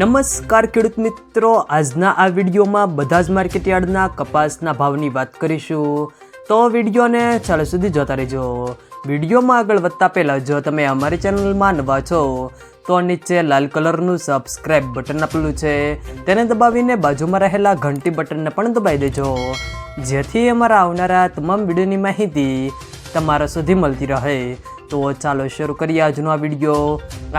નમસ્કાર ખેડૂત મિત્રો. આજના આ વિડીયોમાં બધા જ માર્કેટયાર્ડના કપાસના ભાવની વાત કરીશું. તો વિડીયોને છેલ્લે સુધી જોતા રહેજો. વિડીયોમાં આગળ વધતા પહેલાં જો તમે અમારી ચેનલમાં નવા છો, તો નીચે લાલ કલરનું સબસ્ક્રાઇબ બટન આપેલું છે. તેને દબાવીને બાજુમાં રહેલા ઘંટી બટનને પણ દબાવી દેજો. જેથી અમારા આવનારા તમામ વિડીયોની માહિતી તમારા સુધી મળતી રહે. તો ચાલો શરૂ કરીએ આજનો આ વીડિયો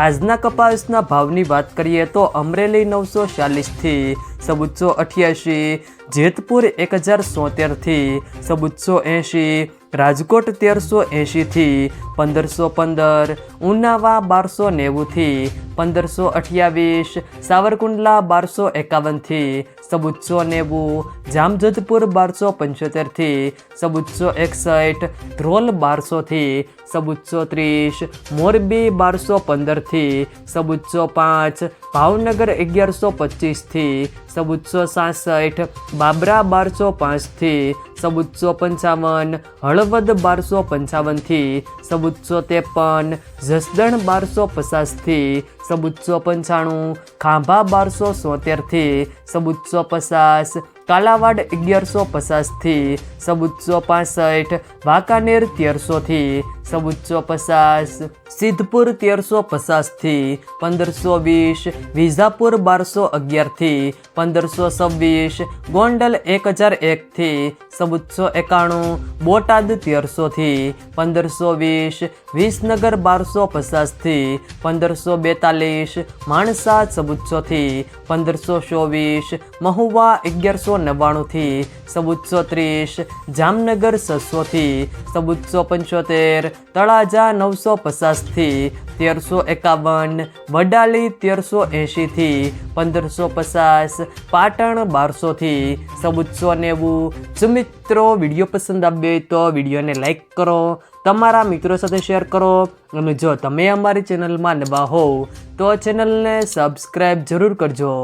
આજના કપાસના ભાવની વાત કરીએ તો અમરેલી નવસો ચાલીસથી સબુચ્ચો અઠ્યાસી, જેતપુર એક હજાર સોતેરથી સબુચ્ચો એંશી, રાજકોટ તેરસો એંશીથી પંદરસો પંદર, ઉનાવા બારસો નેવુંથી પંદરસો અઠ્યાવીસ, સાવરકુંડલા બારસો એકાવનથી સબુચ્ચો નેવું જામજોધપુર બારસો પંચોતેરથી સબુચ્ચો એકસઠ ધ્રોલ બારસોથી સબુચ્ચો ત્રીસ મોરબી બારસો પંદરથી સબુચ્ચો પાંચ ભાવનગર અગિયારસો પચીસથી સબુચ્ચો સાસઠ બાબરા બારસો પાંચથી સબુચ્ચો પંચાવન હળવદ બારસો પંચાવનથી સબુચ્ચો ત્રેપન જસદણ બારસો પચાસથી સબુચ્ચો પંચાણું ખાંભા બારસો સોતેરથી સબુચ્ચો પચાસ કાલાવાડ અગિયારસો પચાસથી સબુચ્ચો પાસઠ વાંકાનેર તેરસોથી સબુચ્ચો પચાસ, સિદ્ધપુર તેરસો પચાસથી પંદરસો વીસ, વિજાપુર બારસો અગિયારથી પંદરસો છવ્વીસ, ગોંડલ એક હજાર એકથી સબુચ્ચો એકાણું, બોટાદ તેરસોથી પંદરસો વીસ, વિસનગર બારસો પચાસથી પંદરસો બેતાલીસ, માણસા સબુચ્ચોથી પંદરસો ચોવીસ, મહુવા અગિયારસો નવ્વાણુંથી સબુચ્ચો ત્રીસ, જામનગર છસોથી સબુચ્ચો પંચોતેર તળાજા નવસો પચાસથી તેરસો એકાવન, વડાલી તેરસો એંશીથી પંદરસો પચાસ, પાટણ બારસોથી સબુચ્ચો નેવું. જો મિત્રો વીડિયો પસંદ આવ્યો હોય તો વિડીયોને લાઈક કરો, તમારા મિત્રો સાથે શેર કરો અને જો તમે અમારી ચેનલમાં નવા હોવ તો ચેનલને સબસ્ક્રાઈબ જરૂર કરજો,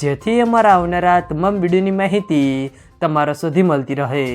જેથી અમારા આવનારા તમામ વિડીયોની માહિતી તમારા સુધી મળતી રહે.